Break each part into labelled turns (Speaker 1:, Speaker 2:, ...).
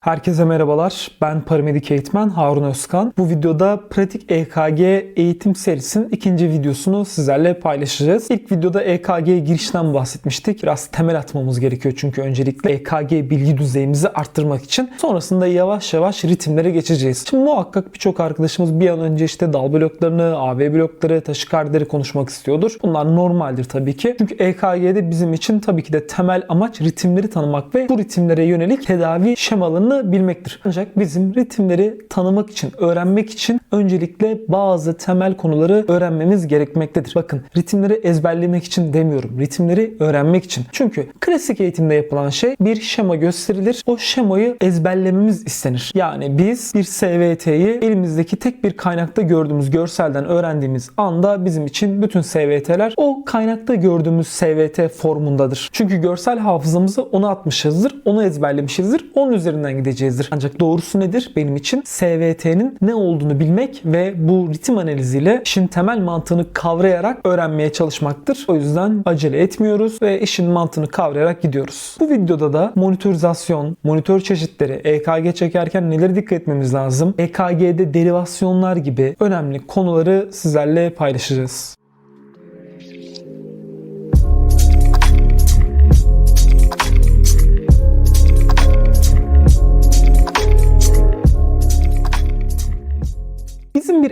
Speaker 1: Herkese merhabalar. Ben paramedik eğitmen Harun Özkan. Bu videoda pratik EKG eğitim serisinin ikinci videosunu sizlerle paylaşacağız. İlk videoda EKG girişten bahsetmiştik. Biraz temel atmamız gerekiyor çünkü öncelikle EKG bilgi düzeyimizi arttırmak için. Sonrasında yavaş yavaş ritimlere geçeceğiz. Şimdi muhakkak birçok arkadaşımız bir an önce işte dal bloklarını, AV blokları, taşikardileri konuşmak istiyordur. Bunlar normaldir tabii ki. Çünkü EKG'de bizim için tabii ki de temel amaç ritimleri tanımak ve bu ritimlere yönelik tedavi şemalarını bilmektir. Ancak bizim ritimleri tanımak için, öğrenmek için öncelikle bazı temel konuları öğrenmemiz gerekmektedir. Bakın ritimleri ezberlemek için demiyorum. Ritimleri öğrenmek için. Çünkü klasik eğitimde yapılan şey bir şema gösterilir. O şemayı ezberlememiz istenir. Yani biz bir SVT'yi elimizdeki tek bir kaynakta gördüğümüz görselden öğrendiğimiz anda bizim için bütün SVT'ler o kaynakta gördüğümüz SVT formundadır. Çünkü görsel hafızamızı ona atmışızdır, onu ezberlemişizdir, onun üzerinden gideceğizdir. Ancak doğrusu nedir? Benim için SVT'nin ne olduğunu bilmek ve bu ritim analiziyle işin temel mantığını kavrayarak öğrenmeye çalışmaktır. O yüzden acele etmiyoruz ve işin mantığını kavrayarak gidiyoruz. Bu videoda da monitorizasyon, monitör çeşitleri, EKG çekerken nelere dikkat etmemiz lazım, EKG'de derivasyonlar gibi önemli konuları sizlerle paylaşacağız.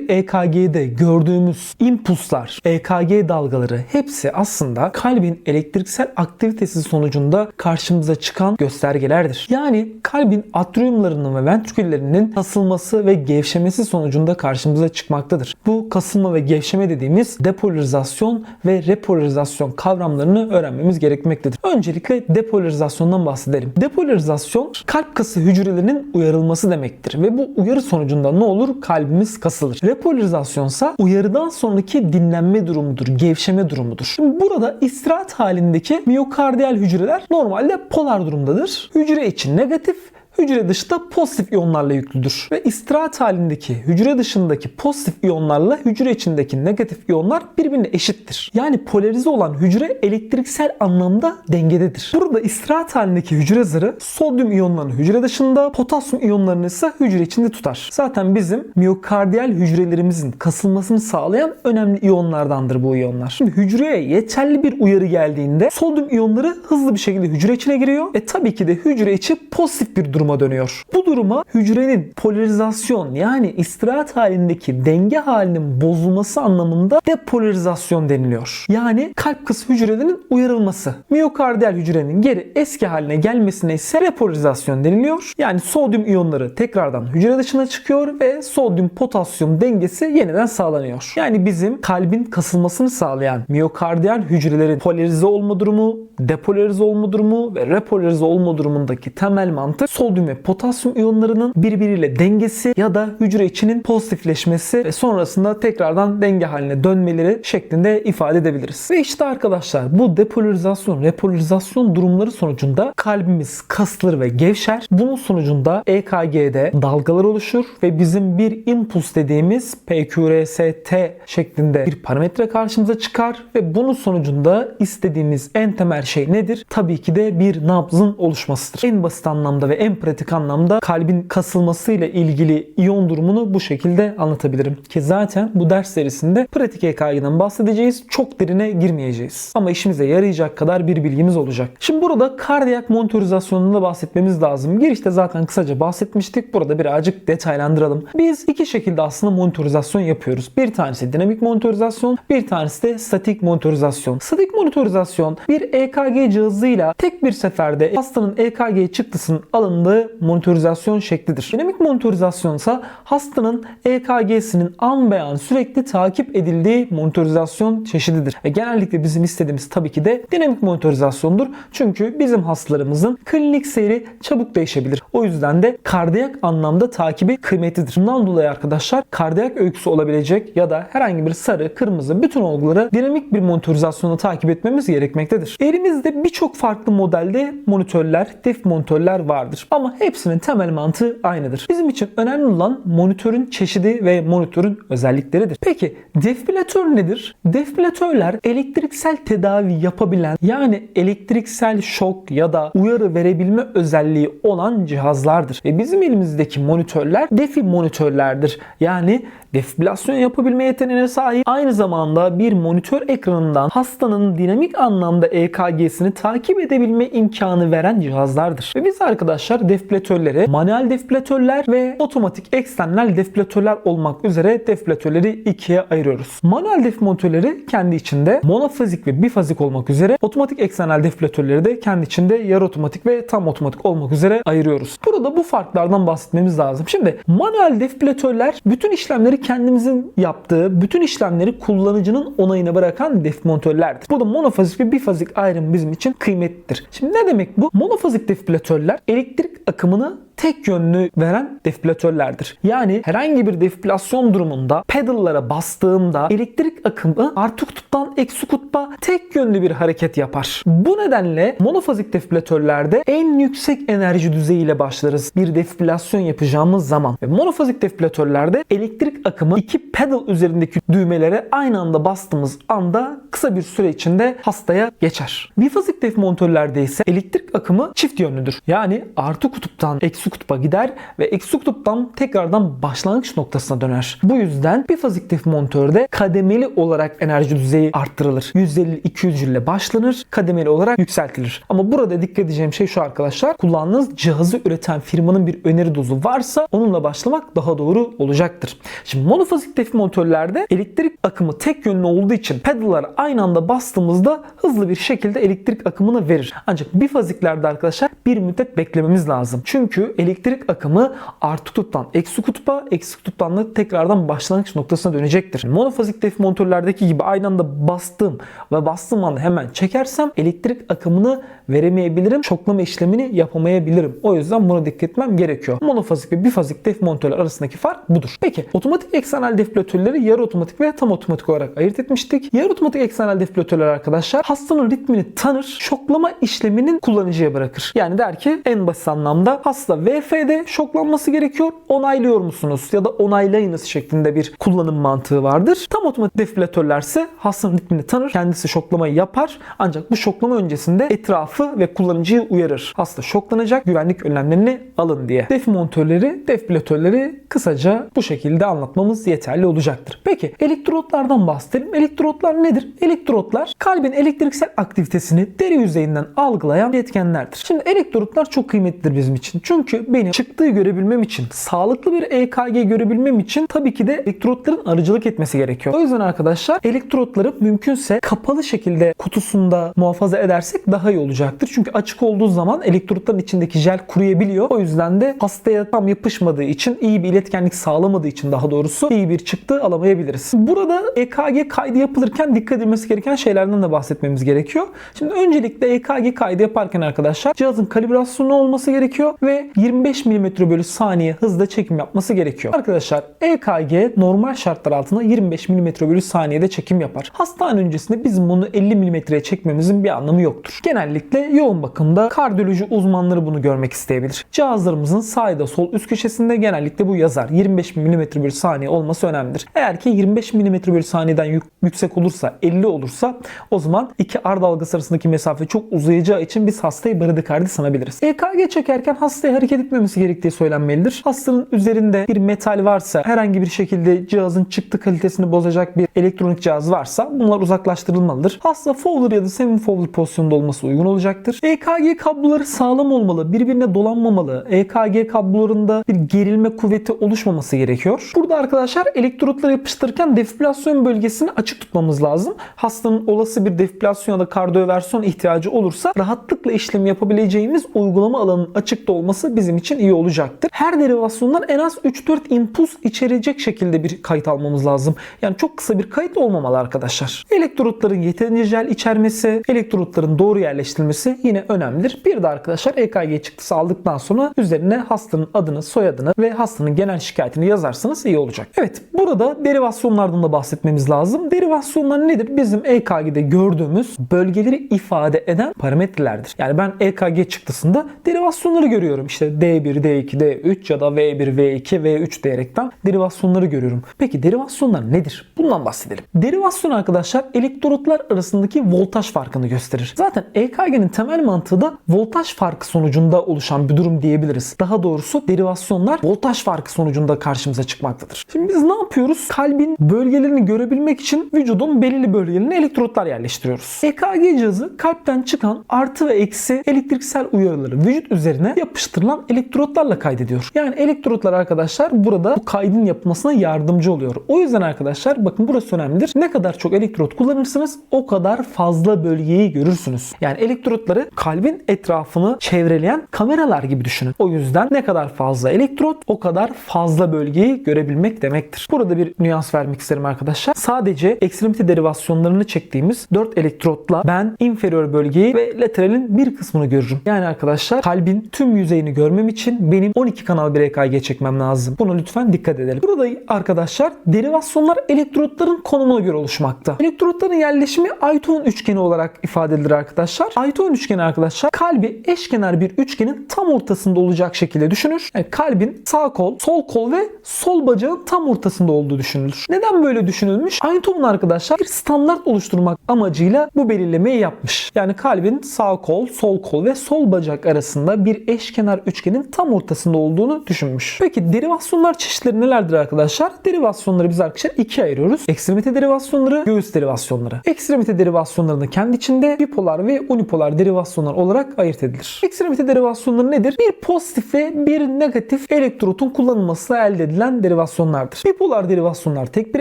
Speaker 1: EKG'de gördüğümüz impulslar, EKG dalgaları hepsi aslında kalbin elektriksel aktivitesi sonucunda karşımıza çıkan göstergelerdir. Yani kalbin atriumlarının ve ventriküllerinin kasılması ve gevşemesi sonucunda karşımıza çıkmaktadır. Bu kasılma ve gevşeme dediğimiz depolarizasyon ve repolarizasyon kavramlarını öğrenmemiz gerekmektedir. Öncelikle depolarizasyondan bahsedelim. Depolarizasyon kalp kası hücrelerinin uyarılması demektir ve bu uyarı sonucunda ne olur? Kalbimiz kasılır. Repolarizasyonsa uyarıdan sonraki dinlenme durumudur, gevşeme durumudur. Şimdi burada istirahat halindeki miyokardiyal hücreler normalde polar durumdadır. Hücre için negatif, hücre dışında pozitif iyonlarla yüklüdür. Ve istirahat halindeki hücre dışındaki pozitif iyonlarla hücre içindeki negatif iyonlar birbirine eşittir. Yani polarize olan hücre elektriksel anlamda dengededir. Burada istirahat halindeki hücre zarı sodyum iyonlarını hücre dışında, potasyum iyonlarını ise hücre içinde tutar. Zaten bizim miyokardiyal hücrelerimizin kasılmasını sağlayan önemli iyonlardandır bu iyonlar. Şimdi hücreye yeterli bir uyarı geldiğinde sodyum iyonları hızlı bir şekilde hücre içine giriyor. E tabii ki de hücre içi pozitif bir duruma dönüyor. Bu duruma hücrenin polarizasyon yani istirahat halindeki denge halinin bozulması anlamında depolarizasyon deniliyor. Yani kalp kası hücrelerinin uyarılması. Miyokardiyal hücrenin geri eski haline gelmesine ise repolarizasyon deniliyor. Yani sodyum iyonları tekrardan hücre dışına çıkıyor ve sodyum potasyum dengesi yeniden sağlanıyor. Yani bizim kalbin kasılmasını sağlayan miyokardiyal hücrelerin polarize olma durumu, depolarize olma durumu ve repolarize olma durumundaki temel mantık sodyum ve potasyum iyonlarının birbiriyle dengesi ya da hücre içinin pozitifleşmesi ve sonrasında tekrardan denge haline dönmeleri şeklinde ifade edebiliriz. Ve işte arkadaşlar bu depolarizasyon, repolarizasyon durumları sonucunda kalbimiz kasılır ve gevşer. Bunun sonucunda EKG'de dalgalar oluşur ve bizim bir impuls dediğimiz PQRST şeklinde bir parametre karşımıza çıkar ve bunun sonucunda istediğimiz en temel şey nedir? Tabii ki de bir nabzın oluşmasıdır. En basit anlamda ve en anlamda kalbin kasılmasıyla ilgili iyon durumunu bu şekilde anlatabilirim. Ki zaten bu ders serisinde pratik EKG'den bahsedeceğiz. Çok derine girmeyeceğiz. Ama işimize yarayacak kadar bir bilgimiz olacak. Şimdi burada kardiyak monitorizasyonunda bahsetmemiz lazım. Girişte zaten kısaca bahsetmiştik. Burada birazcık detaylandıralım. Biz iki şekilde aslında monitorizasyon yapıyoruz. Bir tanesi dinamik monitorizasyon, bir tanesi de statik monitorizasyon. Statik monitorizasyon bir EKG cihazıyla tek bir seferde hastanın EKG çıktısının alındığı monitorizasyon şeklidir. Dinamik monitorizasyon ise hastanın EKG'sinin an be an sürekli takip edildiği monitorizasyon çeşididir. Ve genellikle bizim istediğimiz tabii ki de dinamik monitorizasyondur. Çünkü bizim hastalarımızın klinik seyri çabuk değişebilir. O yüzden de kardiyak anlamda takibi kıymetlidir. Bundan dolayı arkadaşlar kardiyak öyküsü olabilecek ya da herhangi bir sarı, kırmızı bütün olguları dinamik bir monitorizasyonla takip etmemiz gerekmektedir. Elimizde birçok farklı modelde monitörler, def monitörler vardır. Ama Ama hepsinin temel mantığı aynıdır. Bizim için önemli olan monitörün çeşidi ve monitörün özellikleridir. Peki defibrilatör nedir? Defibrilatörler elektriksel tedavi yapabilen yani elektriksel şok ya da uyarı verebilme özelliği olan cihazlardır. Ve bizim elimizdeki monitörler defi monitörlerdir. Yani defibrilasyon yapabilme yeteneğine sahip aynı zamanda bir monitör ekranından hastanın dinamik anlamda EKG'sini takip edebilme imkanı veren cihazlardır. Ve biz arkadaşlar defibrilatörleri manuel defibrilatörler ve otomatik eksternal defibrilatörler olmak üzere defibrilatörleri ikiye ayırıyoruz. Manuel defibrilatörleri kendi içinde monofazik ve bifazik olmak üzere otomatik eksternal defibrilatörleri de kendi içinde yarı otomatik ve tam otomatik olmak üzere ayırıyoruz. Burada bu farklardan bahsetmemiz lazım. Şimdi manuel defibrilatörler bütün işlemleri kendimizin yaptığı, bütün işlemleri kullanıcının onayına bırakan defibrilatörlerdir. Burada monofazik ve bifazik ayrım bizim için kıymetlidir. Şimdi ne demek bu? Monofazik defibrilatörler elektrik akımını tek yönlü veren defibrilatörlerdir. Yani herhangi bir defibrilasyon durumunda pedallara bastığımda elektrik akımı artı kutuptan eksi kutba tek yönlü bir hareket yapar. Bu nedenle monofazik defibrilatörlerde en yüksek enerji düzeyiyle başlarız bir defibrilasyon yapacağımız zaman. Ve monofazik defibrilatörlerde elektrik akımı iki pedal üzerindeki düğmelere aynı anda bastığımız anda kısa bir süre içinde hastaya geçer. Bifazik defibrilatörlerde ise elektrik akımı çift yönlüdür. Yani artı kutuptan eksi kutba gider ve eksi kutuptan tekrardan başlangıç noktasına döner. Bu yüzden bifazik defibrilatörde kademeli olarak enerji düzeyi arttırılır. 150-200 ile başlanır, kademeli olarak yükseltilir. Ama burada dikkat edeceğim şey şu arkadaşlar. Kullandığınız cihazı üreten firmanın bir öneri dozu varsa onunla başlamak daha doğru olacaktır. Şimdi monofazik defibrilatörlerde elektrik akımı tek yönlü olduğu için pedallara aynı anda bastığımızda hızlı bir şekilde elektrik akımını verir. Ancak bifaziklerde arkadaşlar bir müddet beklememiz lazım. Çünkü elektrik akımı artı kutuptan eksi kutba, eksi kutuptan da tekrardan başlangıç noktasına dönecektir. Monofazik defibrilatörlerdeki gibi aynı anda bastım ve bastığım anda hemen çekersem elektrik akımını veremeyebilirim. Şoklama işlemini yapamayabilirim. O yüzden buna dikkat etmem gerekiyor. Monofazik ve bifazik defibrilatörler arasındaki fark budur. Peki otomatik eksternal defibrilatörleri yarı otomatik ve tam otomatik olarak ayırt etmiştik. Yarı otomatik eksternal defibrilatörler arkadaşlar hastanın ritmini tanır, şoklama işleminin kullanıcıya bırakır. Yani der ki en basit anlamda hasta VF'de şoklanması gerekiyor. Onaylıyor musunuz? Ya da onaylayınız şeklinde bir kullanım mantığı vardır. Tam otomatik defibrilatörler ise hastanın ritmini tanır, kendisi şoklamayı yapar. Ancak bu şoklama öncesinde etrafı ve kullanıcıyı uyarır. Hasta şoklanacak, güvenlik önlemlerini alın diye. Def montörleri, defibrilatörleri kısaca bu şekilde anlatmamız yeterli olacaktır. Peki elektrotlardan bahsedelim. Elektrotlar nedir? Elektrotlar kalbin elektriksel aktivitesini deri yüzeyinden algılayan etkenlerdir. Şimdi elektrotlar çok kıymetlidir bizim için. Çünkü benim çıktığı görebilmem için, sağlıklı bir EKG görebilmem için tabii ki de elektrotların aracılık etmesi gerekiyor. O yüzden arkadaşlar elektrotları mümkünse kapalı şekilde kutusunda muhafaza edersek daha iyi olacaktır. Çünkü açık olduğu zaman elektrotların içindeki jel kuruyabiliyor. O yüzden de hastaya tam yapışmadığı için, iyi bir iletkenlik sağlamadığı için daha doğrusu iyi bir çıktı alamayabiliriz. Burada EKG kaydı yapılırken dikkat edilmesi gereken şeylerden de bahsetmemiz gerekiyor. Şimdi öncelikle EKG kaydı yaparken arkadaşlar cihazın kalibrasyonu olması gerekiyor ve 25 mm bölü saniye hızda çekim yapması gerekiyor. Arkadaşlar EKG normal şartlar altında 25 mm bölü saniyede çekim yapar. Hastane öncesinde bizim bunu 50 mm'ye çekmemizin bir anlamı yoktur. Genellikle yoğun bakımda kardiyoloji uzmanları bunu görmek isteyebilir. Cihazlarımızın sağda sol üst köşesinde genellikle bu yazar. 25 mm bölü saniye olması önemlidir. Eğer ki 25 mm bölü saniyeden yük- yüksek olursa 50 olursa o zaman iki ar dalgası arasındaki mesafe çok uzayacağı için biz hastayı bradikardi sanabiliriz. EKG çekerken hastaya hareket etmemesi gerektiği söylenmelidir. Hastanın üzerinde bir metal varsa herhangi bir şekilde cihazın çıktı kalitesini bozacak bir elektronik cihaz varsa bunlar uzaklaştırılmalıdır. Hasta Fowler ya da semi Fowler pozisyonda olması uygun olacaktır. EKG kabloları sağlam olmalı, birbirine dolanmamalı. EKG kablolarında bir gerilme kuvveti oluşmaması gerekiyor. Burada arkadaşlar elektrotları yapıştırırken defibrilasyon bölgesini açık tutmamız lazım. Hastanın olası bir defibrilasyon ya da kardiyoversiyon ihtiyacı olursa rahatlıkla işlem yapabileceğimiz uygulama alanının açıkta olması bizim için iyi olacaktır. Her derivasyondan en az 3-4 impuls içerecek şekilde bir kayıt almamız lazım. Yani çok kısa bir kayıt olmamalı arkadaşlar. Elektrotların yeterince jel içermesi, elektrotların doğru yerleştirilmesi yine önemlidir. Bir de arkadaşlar EKG çıktısı aldıktan sonra üzerine hastanın adını, soyadını ve hastanın genel şikayetini yazarsanız iyi olacak. Evet burada derivasyonlardan da bahsetmemiz lazım. Derivasyonlar nedir? Bizim EKG'de gördüğümüz bölgeleri ifade eden parametrelerdir. Yani ben EKG çıktısında derivasyonları görüyorum. İşte işte D1, D2, D3 ya da V1, V2, V3 diyerekten derivasyonları görüyorum. Peki derivasyonlar nedir? Bundan bahsedelim. Derivasyon arkadaşlar elektrotlar arasındaki voltaj farkını gösterir. Zaten EKG'nin temel mantığı da voltaj farkı sonucunda oluşan bir durum diyebiliriz. Daha doğrusu derivasyonlar voltaj farkı sonucunda karşımıza çıkmaktadır. Şimdi biz ne yapıyoruz? Kalbin bölgelerini görebilmek için vücudun belirli bölgelerine elektrotlar yerleştiriyoruz. EKG cihazı kalpten çıkan artı ve eksi elektriksel uyarıları vücut üzerine yapıştırılan elektrotlarla kaydediyor. Yani elektrotlar arkadaşlar burada bu kaydın yapılmasına yardımcı oluyor. O yüzden arkadaşlar bakın burası önemlidir. Ne kadar çok elektrot kullanırsanız o kadar fazla bölgeyi görürsünüz. Yani elektrotları kalbin etrafını çevreleyen kameralar gibi düşünün. O yüzden ne kadar fazla elektrot o kadar fazla bölgeyi görebilmek demektir. Burada bir nüans vermek isterim arkadaşlar. Sadece ekstremite derivasyonlarını çektiğimiz 4 elektrotla ben inferior bölgeyi ve lateralin bir kısmını görürüm. Yani arkadaşlar kalbin tüm yüzeyini görmem için benim 12 kanal bir EKG çekmem lazım. Buna lütfen dikkat edelim. Burada arkadaşlar derivasyonlar elektrotların konumuna göre oluşmakta. Elektrotların yerleşimi Ayton üçgeni olarak ifade edilir arkadaşlar. Ayton üçgeni arkadaşlar kalbi eşkenar bir üçgenin tam ortasında olacak şekilde düşünür. Yani kalbin sağ kol, sol kol ve sol bacağın tam ortasında olduğu düşünülür. Neden böyle düşünülmüş? Ayton arkadaşlar bir standart oluşturmak amacıyla bu belirlemeyi yapmış. Yani kalbin sağ kol, sol kol ve sol bacak arasında bir eşkenar üçgenin tam ortasında olduğunu düşünmüş. Peki derivasyonlar çeşitleri nelerdir arkadaşlar? Derivasyonları biz arkadaşlar ikiye ayırıyoruz. Ekstremite derivasyonları, göğüs derivasyonları. Ekstremite derivasyonlarını kendi içinde bipolar ve unipolar derivasyonlar olarak ayırt edilir. Ekstremite derivasyonları nedir? Bir pozitif ve bir negatif elektrotun kullanılmasıyla elde edilen derivasyonlardır. Bipolar derivasyonlar tek bir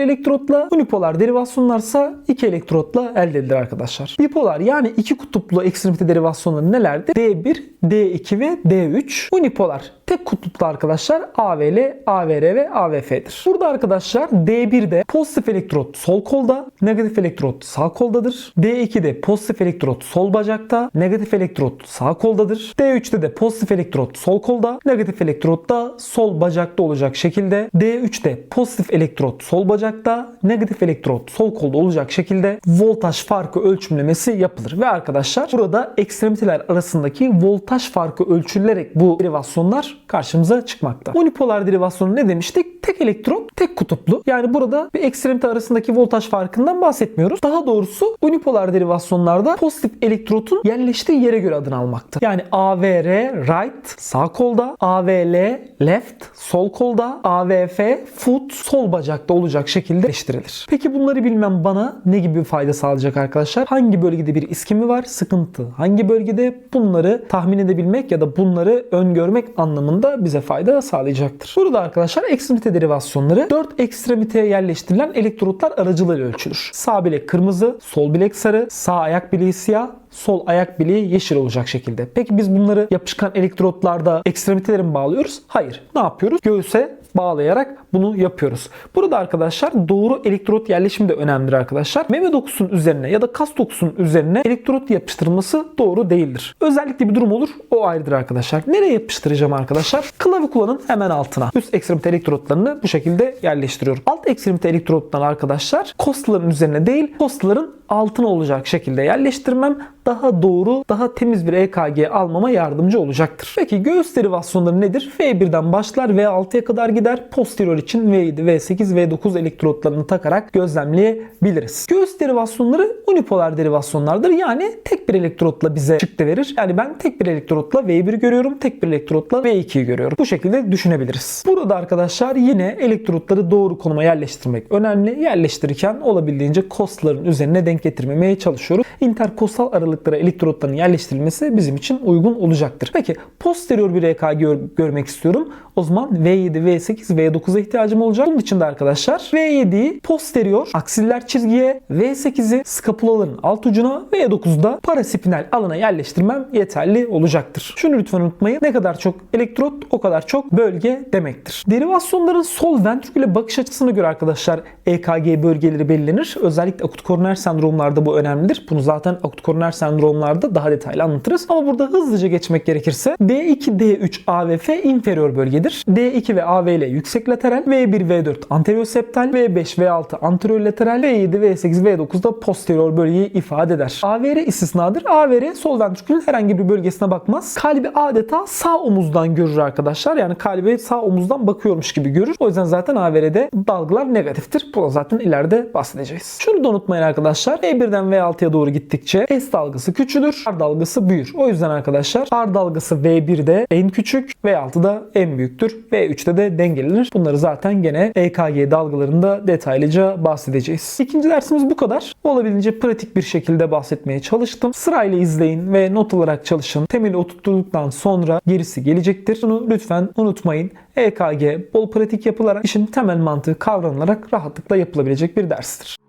Speaker 1: elektrotla, unipolar derivasyonlarsa iki elektrotla elde edilir arkadaşlar. Bipolar yani iki kutuplu ekstremite derivasyonları nelerdir? D1, D2 ve D3. Unipolar tek kutuplu arkadaşlar AVL, AVR ve AVF'dir. Burada arkadaşlar D1'de pozitif elektrot sol kolda, negatif elektrot sağ koldadır. D2'de pozitif elektrot sol bacakta, negatif elektrot sağ koldadır. D3'te de pozitif elektrot sol kolda, negatif elektrot da sol bacakta olacak şekilde. D3'te pozitif elektrot sol bacakta, negatif elektrot sol kolda olacak şekilde voltaj farkı ölçümlemesi yapılır. Ve arkadaşlar burada ekstremiteler arasındaki voltaj farkı ölçülerek bu derivasyonlar karşımıza çıkmakta. Unipolar derivasyonu ne demiştik? Tek elektrot, tek kutuplu. Yani burada bir ekstremite arasındaki voltaj farkından bahsetmiyoruz. Daha doğrusu unipolar derivasyonlarda pozitif elektrotun yerleştiği yere göre adını almakta. Yani AVR right sağ kolda, AVL left sol kolda, AVF foot sol bacakta olacak şekilde yerleştirilir. Peki bunları bilmem bana ne gibi bir fayda sağlayacak arkadaşlar? Hangi bölgede bir iskemi var? Sıkıntı. Hangi bölgede bunları tahmin edebilmek ya da bunları öngörmek anlamında bize fayda sağlayacaktır. Burada arkadaşlar ekstremite derivasyonları 4 ekstremiteye yerleştirilen elektrotlar aracılığıyla ölçülür. Sağ bilek kırmızı, sol bilek sarı, sağ ayak bileği siyah, sol ayak bileği yeşil olacak şekilde. Peki biz bunları yapışkan elektrotlarda ekstremitelere mi bağlıyoruz? Hayır. Ne yapıyoruz? Göğüse bağlayarak bunu yapıyoruz. Burada arkadaşlar doğru elektrot yerleşimi de önemlidir arkadaşlar. Meme dokusunun üzerine ya da kas dokusunun üzerine elektrot yapıştırılması doğru değildir. Özellikle bir durum olur. O ayrıdır arkadaşlar. Nereye yapıştıracağım arkadaşlar? Klavikulanın hemen altına. Üst ekstremite elektrotlarını bu şekilde yerleştiriyorum. Alt ekstremite elektrotlar arkadaşlar kostaların üzerine değil kostaların altına olacak şekilde yerleştirmem daha doğru, daha temiz bir EKG almama yardımcı olacaktır. Peki göğüs derivasyonları nedir? V1'den başlar V6'ya kadar gider. Posterior için V7, V8, V9 elektrotlarını takarak gözlemleyebiliriz. Göğüs derivasyonları unipolar derivasyonlardır. Yani tek bir elektrotla bize çıktı verir. Yani ben tek bir elektrotla V1 görüyorum, tek bir elektrotla V2'yi görüyorum. Bu şekilde düşünebiliriz. Burada arkadaşlar yine elektrotları doğru konuma yerleştirmek önemli. Yerleştirirken olabildiğince kostların üzerine denk getirmemeye çalışıyoruz. Interkostal aralıklara elektrotların yerleştirilmesi bizim için uygun olacaktır. Peki posterior bir EKG gör- görmek istiyorum. O zaman V7, V8, V9'a ihtiyacım olacak. Bunun için de arkadaşlar V7'yi posterior aksiller çizgiye, V8'i skapulaların alt ucuna, V9'da parasipinal alana yerleştirmem yeterli olacaktır. Şunu lütfen unutmayın. Ne kadar çok elektrot o kadar çok bölge demektir. Derivasyonların sol ventriküle bakış açısına göre arkadaşlar EKG bölgeleri belirlenir. Özellikle akut koroner sendromu sendromlarda bu önemlidir. Bunu zaten akut koroner sendromlarda daha detaylı anlatırız. Ama burada hızlıca geçmek gerekirse D2, D3, A ve F inferior bölgedir. D2 ve AV ile yüksek lateral, V1, V4 anterior septal, V5, V6 anterior lateral, V7, V8, V9 da posterior bölgeyi ifade eder. AVR istisnadır. AVR sol ventrikülün herhangi bir bölgesine bakmaz. Kalbi adeta sağ omuzdan görür arkadaşlar. Yani kalbi sağ omuzdan bakıyormuş gibi görür. O yüzden zaten AVR'de dalgalar negatiftir. Bunu zaten ileride bahsedeceğiz. Şunu da unutmayın arkadaşlar. V1'den V6'ya doğru gittikçe S dalgası küçülür, R dalgası büyür. O yüzden arkadaşlar R dalgası V1'de en küçük, V6'da en büyüktür. V3'te de dengelidir. Bunları zaten gene EKG dalgalarında detaylıca bahsedeceğiz. İkinci dersimiz bu kadar. Olabildiğince pratik bir şekilde bahsetmeye çalıştım. Sırayla izleyin ve not alarak çalışın. Temeli oturttuktan sonra gerisi gelecektir. Bunu lütfen unutmayın. EKG bol pratik yapılarak işin temel mantığı kavranılarak rahatlıkla yapılabilecek bir derstir.